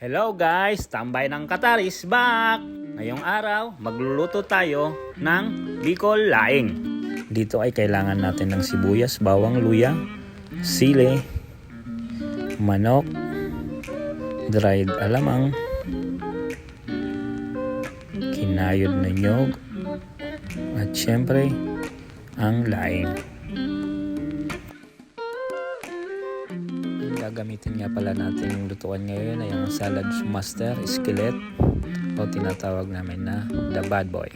Hello guys! Tambay ng Qatar is back! Ngayong araw, magluluto tayo ng Bicol Laing. Dito ay kailangan natin ng sibuyas, bawang, luya, sili, manok, dried alamang, kinayod na nyog, at syempre, ang laing. Gagamitin nga pala natin yung lutuan ngayon ay ang salad master skillet o tinatawag namin na the bad boy.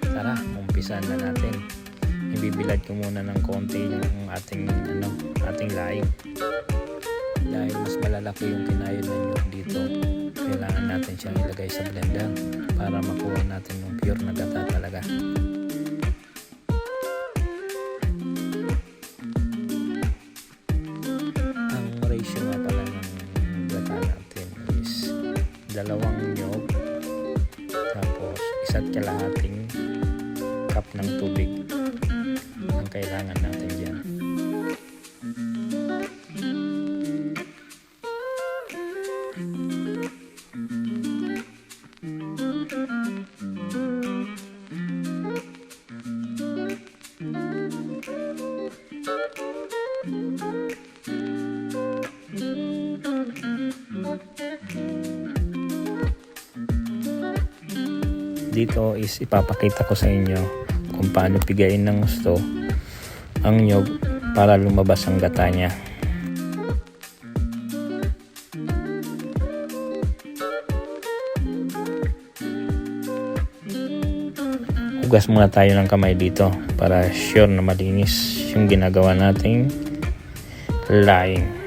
Tara, umpisan na natin. Ibibilad ko muna ng konti yung ating ano, ating laing. Dahil mas malalaki yung kinayod na nyug dito, kailangan natin siyang ilagay sa blender para makuha natin yung pure na gata talaga. Ang ratio nga pala ng gata natin is dalawang nyog tapos isa't kalahating cup ng tubig Dito is ipapakita ko sa inyo kung paano pigain ng gusto ang nyog para lumabas ang gata niya. Hugas muna tayo ng kamay dito para sure na malinis yung ginagawa nating laing.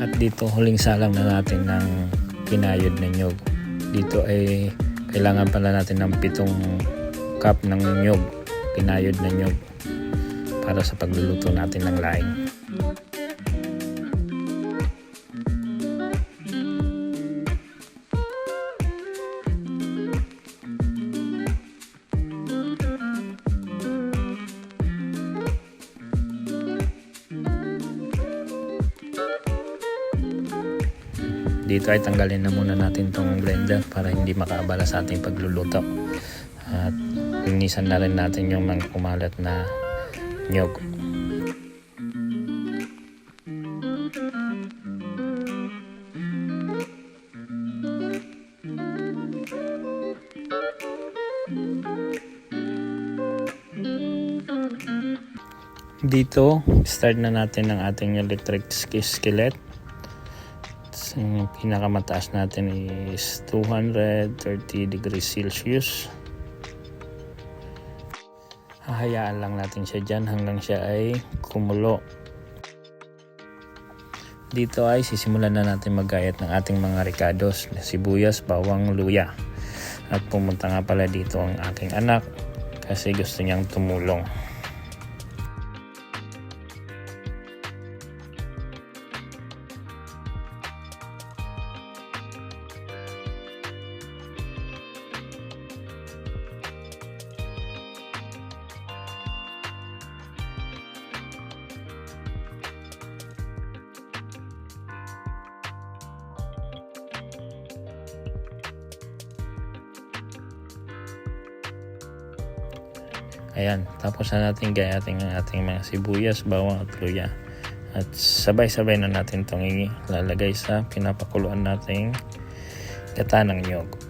At dito huling salang na natin ng kinayod na nyog. Dito ay kailangan pala natin ng pitong cup ng nyog, kinayod na nyog para sa pagluluto natin ng laing. Dito ay tanggalin na muna natin tong blender para hindi makaabala sa ating pagluluto. At linisan na rin natin yung mga kumalat na nyog. Dito, start na natin ang ating electric sk- skillet. Yung pinakamataas natin is 230 degrees Celsius. Hahayaan lang natin siya dyan hanggang siya ay kumulo. Dito ay sisimulan na natin maggayat ng ating mga ricados, sibuyas, bawang, luya. At pumunta nga pala dito ang aking anak kasi gusto niyang tumulong. Ayan, tapos na natin gayatin ang ating mga sibuyas, bawang at luya. At sabay-sabay na natin itong ilalagay sa pinapakuluan nating gata ng nyog.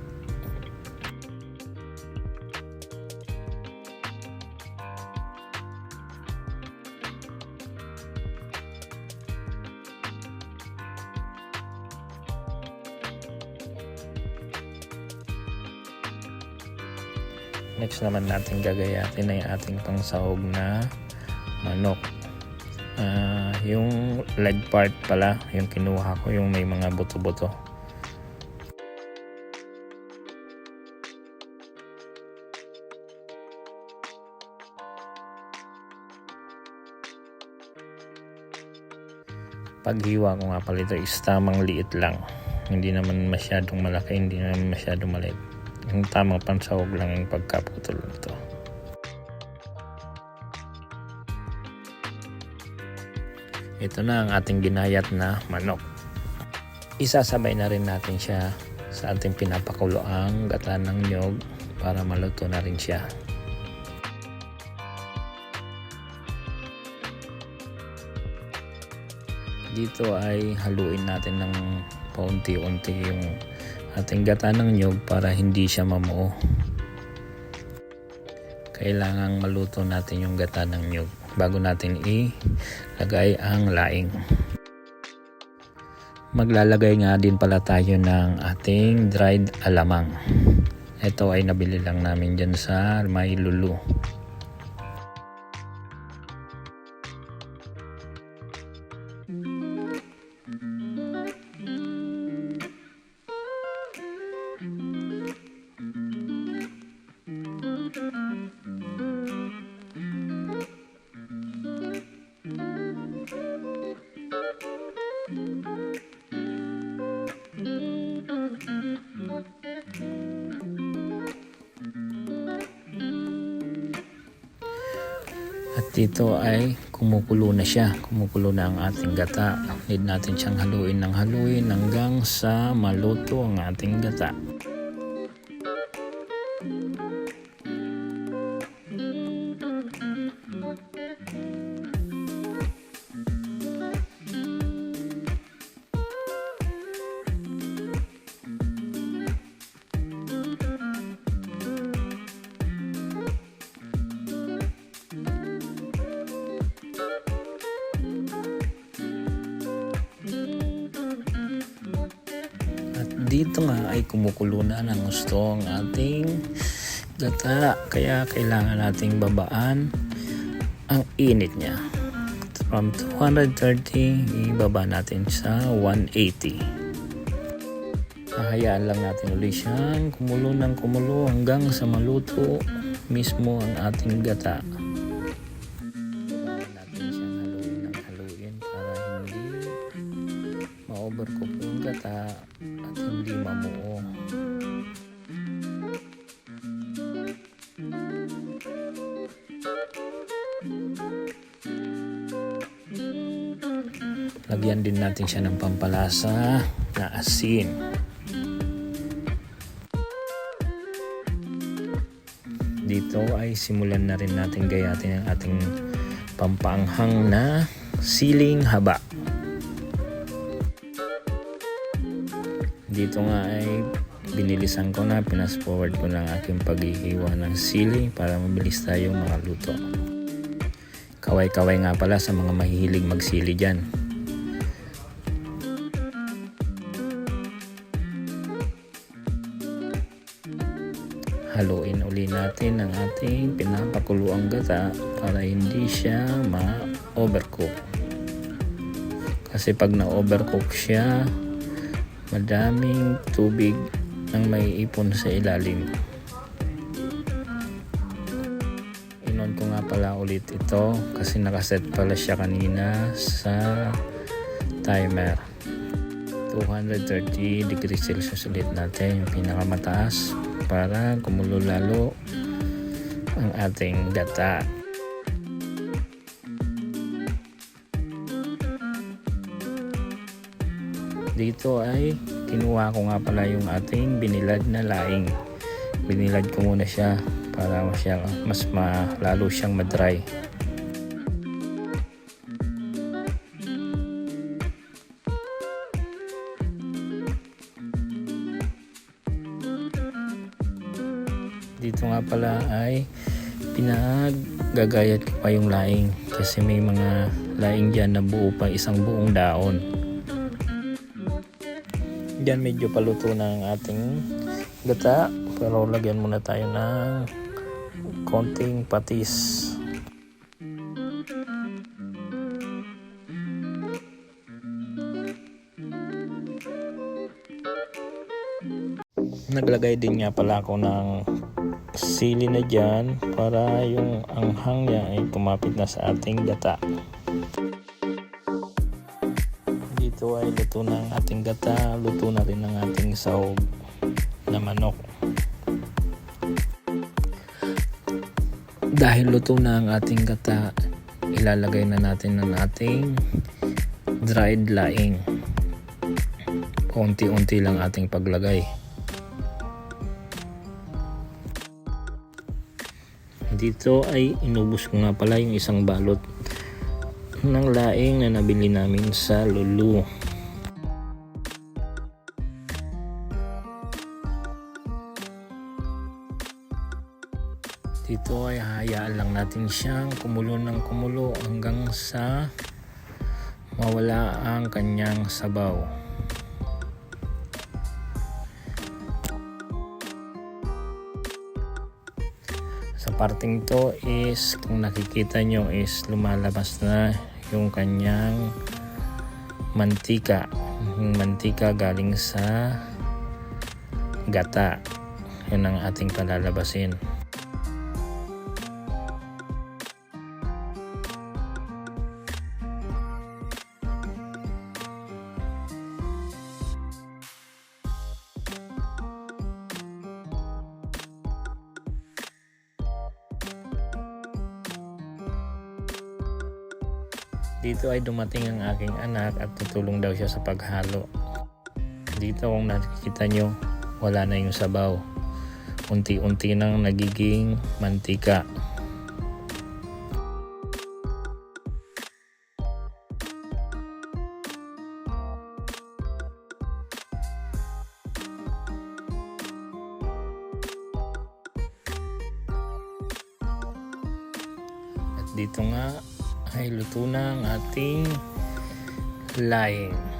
Next naman natin gagayatin yung ating pangsahog na manok. Ah, yung leg part pala, yung kinuha ko, yung may mga buto-buto. Paghiwa ko nga pala ito is tamang liit lang. Hindi naman masyadong malaki, hindi naman masyadong maliit. Yung tamang pansahog lang yung pagkaputol nito. Ito na ang ating ginayat na manok. Isasabay na rin natin siya sa ating pinapakuloang gata ng nyog para maluto na rin siya. Dito ay haluin natin ng paunti-unti yung ating gata ng nyog para hindi siya mamuo. Kailangang maluto natin yung gata ng nyog bago natin ilagay ang laing. Maglalagay nga din pala tayo ng ating dried alamang. Ito ay nabili lang namin dyan sa may lulu. Dito ay kumukulo na siya. Kumukulo na ang ating gata. Need natin siyang haluin ng haluin hanggang sa maluto ang ating gata. Dito nga ay kumukulo na ng gusto ang ating gata. Kaya kailangan nating babaan ang init niya. From 230, ibaba natin sa 180. Hahayaan lang natin ulit siyang kumulo ng kumulo hanggang sa maluto mismo ang ating gata. Lagyan din natin siya ng pampalasa na asin. Dito ay simulan na rin natin gayatin ang ating pampaanghang na siling haba. Dito nga ay binilisan ko na, pinas forward ko ang aking paghihiwa ng sili para mabilis tayong makaluto. Kaway-kaway nga pala sa mga mahihilig magsili dyan. Haluin uli natin ang ating pinapakuluang gata para hindi siya ma-overcook. Kasi pag na-overcook siya, madaming tubig ang may ipon sa ilalim. Inon ko nga pala ulit ito kasi nakaset pala siya kanina sa timer. 230 degrees Celsius ulit natin yung pinakamataas para kumulo lalo ang ating gata. Dito ay kinuha ko nga pala yung ating binilad na laing. Binilad ko muna siya para siya, mas malalo siyang madry. Dito nga pala ay pinaggagayat ko pa yung laing kasi may mga laing dyan na buo pa isang buong daon. Diyan medyo paluto na ang ating gata pero lagyan muna tayo ng konting patis. Naglagay din nga pala ako ng sili na dyan para yung anghang niya ay kumapit na sa ating gata. Dito ay luto na ang ating gata, luto na rin ang ating sahog na manok. Dahil luto na ang ating gata, ilalagay na natin ang ating dried laing. Unti-unti lang ating paglagay. Dito ay inubos ko nga pala yung isang balot ng laing na nabili namin sa Lulu. Dito ay hayaan lang natin siyang kumulo ng kumulo hanggang sa mawala ang kanyang sabaw. Sa parting to is kung nakikita nyo is lumalabas na yung kanyang mantika. Yung mantika galing sa gata. Yun ang ating palalabasin. Dito ay dumating ang aking anak at tutulong daw siya sa paghalo. Dito kung nakikita nyo, wala na yung sabaw. Unti-unti nang nagiging mantika. At dito nga ay luto na ang ating laing.